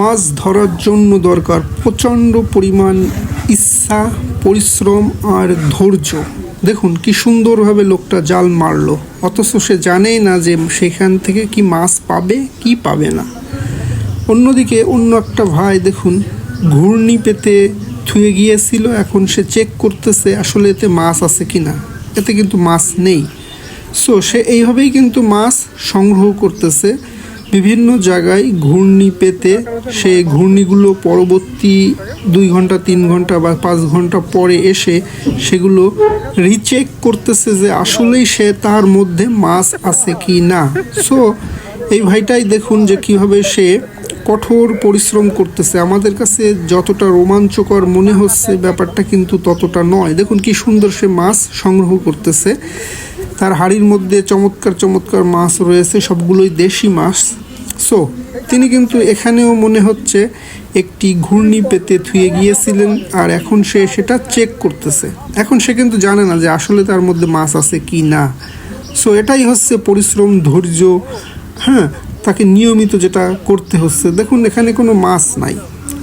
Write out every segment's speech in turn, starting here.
মাছ ধরার জন্য দরকার প্রচণ্ড পরিমাণ ইচ্ছা, পরিশ্রম আর ধৈর্য। দেখুন, কি সুন্দরভাবে লোকটা জাল মারলো। অথচ সে জানেই না যে সেখান থেকে কি মাছ পাবে, কি পাবে না। অন্যদিকে অন্য একটা ভাই, দেখুন, ঘূর্ণি পেতে থুয়ে গিয়েছিল। এখন সে চেক করতেছে আসলে এতে মাছ আছে কি না এতে কিন্তু মাছ নেই। সো সে এইভাবেই কিন্তু মাছ সংগ্রহ করতেছে। বিভিন্ন জায়গায় ঘূর্ণি পেতে সে ঘূর্ণিগুলো পরবর্তী দুই ঘণ্টা, তিন ঘণ্টা বা পাঁচ ঘণ্টা পরে এসে সেগুলো রিচেক করতেছে যে আসলেই সে তার মধ্যে মাছ আছে কি না। সো এই ভাইটাই দেখুন যে কীভাবে সে কঠোর পরিশ্রম করতেছে। আমাদের কাছে যতটা রোমাঞ্চকর মনে হচ্ছে ব্যাপারটা কিন্তু ততটা নয়। দেখুন কি সুন্দর সে মাছ সংগ্রহ করতেছে। তার হাড়ির মধ্যে চমৎকার চমৎকার মাছ রয়েছে, সবগুলোই দেশি মাছ। সো, তিনি কিন্তু এখানেও মনে হচ্ছে একটি ঘূর্ণি পেতে থুয়ে গিয়েছিলেন, আর এখন সে সেটা চেক করতেছে। এখন সে কিন্তু জানে না যে আসলে তার মধ্যে মাছ আছে কি না। সো, এটাই হচ্ছে পরিশ্রম, ধৈর্য হ্যাঁ তাকে নিয়মিত যেটা করতে হচ্ছে। দেখুন, এখানে কোনো মাছ নাই।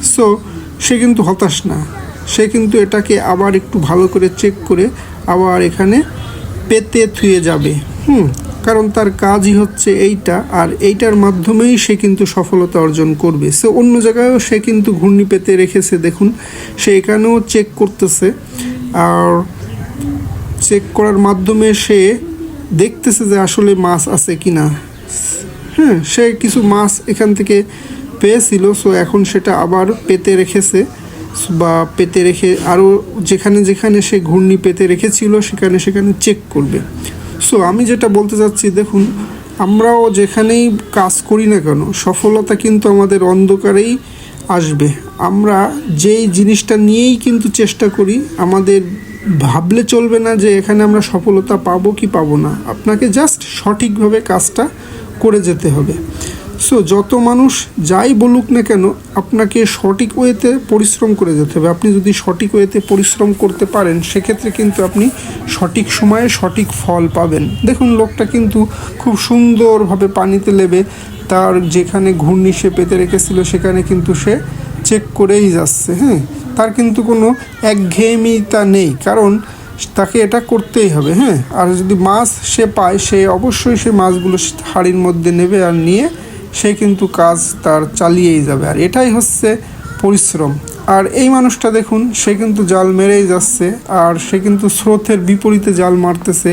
সো, সে কিন্তু হতাশ না। সে কিন্তু এটাকে আবার একটু ভালো করে চেক করে আবার এখানে পেতে থুয়ে যাবে। হুম কারণ তার কাজই হচ্ছে এইটা, আর এইটার মাধ্যমেই সে কিন্তু সফলতা অর্জন করবে। সে অন্য জায়গায়ও সে কিন্তু ঘূর্ণি পেতে রেখেছে, দেখুন। সে এখানেও চেক করতেছে, আর চেক করার মাধ্যমে সে দেখতেছে যে আসলে মাছ আছে কি না হ্যাঁ সে কিছু মাছ এখান থেকে পেয়েছিল সো এখন সেটা আবার পেতে রেখেছে, বা পেতে রেখে আরও যেখানে যেখানে সে ঘূর্ণি পেতে রেখেছিল, সেখানে সেখানে চেক করবে। সো আমি যেটা বলতে চাচ্ছি, দেখুন, আমরাও যেখানেই কাজ করি না কেন, সফলতা কিন্তু আমাদের অন্ধকারেই আসবে। আমরা যেই জিনিসটা নিয়েই কিন্তু চেষ্টা করি, আমাদের ভাবলে চলবে না যে এখানে আমরা সফলতা পাবো কি পাবো না। আপনাকে জাস্ট সঠিকভাবে কাজটা করে যেতে হবে। সো যত মানুষ যাই বলুক না কেন, আপনাকে সঠিক ওয়েতে পরিশ্রম করে যেতে হবে। আপনি যদি সঠিক ওয়েতে পরিশ্রম করতে পারেন, সেক্ষেত্রে কিন্তু আপনি সঠিক সময়ে সঠিক ফল পাবেন। দেখুন, লোকটা কিন্তু খুব সুন্দরভাবে পানিতে লেবে, তার যেখানে ঘূর্ণি সে পেতে রেখেছিল, সেখানে কিন্তু সে চেক করেই যাচ্ছে হ্যাঁ? তার কিন্তু কোনো একঘেয়েমিতা নেই, কারণ তাকে এটা করতেই হবে হ্যাঁ? আর যদি মাছ সে পায়, সে অবশ্যই সে মাছগুলো হাড়ির মধ্যে নেবে আর নিয়ে সে কিন্তু কাজ তার চালিয়েই যাবে। আর এটাই হচ্ছে পরিশ্রম। আর এই মানুষটা দেখুন সে কিন্তু জাল মেরেই যাচ্ছে আর সে কিন্তু স্রোতের বিপরীতে জাল মারতেছে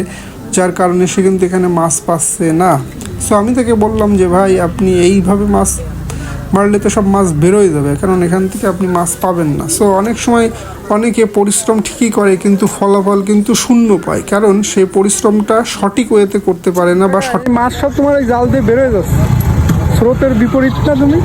যার কারণে সে কিন্তু এখানে মাছ পাচ্ছে না। সো আমি তাকে বললাম যে ভাই আপনি এইভাবে মাছ মারলে তো সব মাছ বেরোয় যাবে কারণ এখান থেকে আপনি মাছ পাবেন না। সো অনেক সময় অনেকে পরিশ্রম ঠিকই করে কিন্তু ফলাফল কিন্তু শূন্য পায় কারণ সেই পরিশ্রমটা সঠিক ওয়েতে করতে পারে না বা সঠিক মাছ সব তোমার ওই জাল দিয়ে বেরোয় যাচ্ছে। স্রোতের বিপরীতটা তুমি?